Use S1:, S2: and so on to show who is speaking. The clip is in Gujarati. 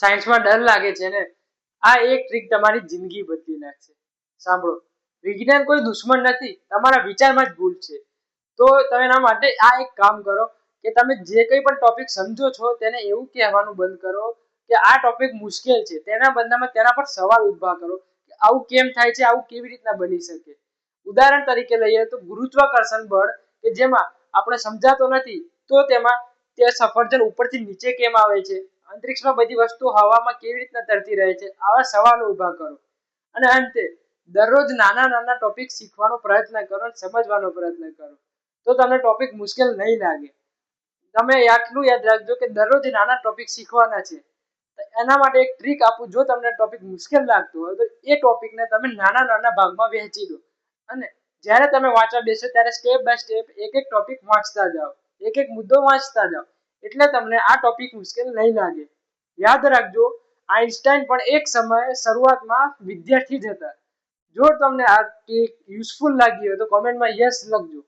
S1: સાયન્સમાં ડર લાગે છે ને. આ એક ટ્રીક તમારી જિંદગી બદલી નાખશે. સાંભળો. વિજ્ઞાન કોઈ દુશ્મન નથી. તમારા વિચારમાં જ ભૂલ છે. તો તમે એના માટે આ એક કામ કરો કે તમે જે કંઈ પણ ટોપિક સમજો છો તેને એવું કહેવાનું બંધ કરો કે આ ટોપિક મુશ્કેલ છે. તેના બદલામાં તેના પર સવાલ ઊભા કરો કે આવું કેમ થાય છે? આવું કેવી રીતના બની શકે? ઉદાહરણ તરીકે લઈએ તો ગુરુત્વાકર્ષણ બળ કે જેમાં આપણે સમજાતો નથી તો તેમાં તે સફરજન ઉપરથી નીચે કેમ આવે છે? અંતરિક્ષમાં બધી વસ્તુ હવામાં કેવી રીતના તરતી રહે છે? આવા સવાલો ઊભા કરો. અને અંતે, દરરોજ નાના નાના ટોપિક શીખવાનો પ્રયત્ન કરો અને સમજવાનો પ્રયત્ન કરો. તો તમને ટોપિક મુશ્કેલ નહીં લાગે. તમે આટલું યાદ રાખજો કે દરરોજ નાના ટોપિક શીખવાના છે. એના માટે એક ટ્રીક આપું, જો તમને ટોપિક મુશ્કેલ લાગતો હોય, તો એ ટોપિકને તમે નાના નાના ભાગમાં વહેંચી દો. અને જ્યારે તમે વાંચવા બેસો, ત્યારે સ્ટેપ બાય સ્ટેપ એક એક ટોપિક વાંચતા જાઓ. એક એક મુદ્દો વાંચતા જાઓ. એટલે તમને આ ટોપિક મુશ્કેલ નહીં લાગે. યાદ રાખજો આઈન્સ્ટાઈન પણ એક સમયે શરૂઆતમાં વિદ્યાર્થી જ હતા. જો તમને આ ટ્રીક યુઝફુલ લાગી હોય તો કોમેન્ટમાં યસ લખજો.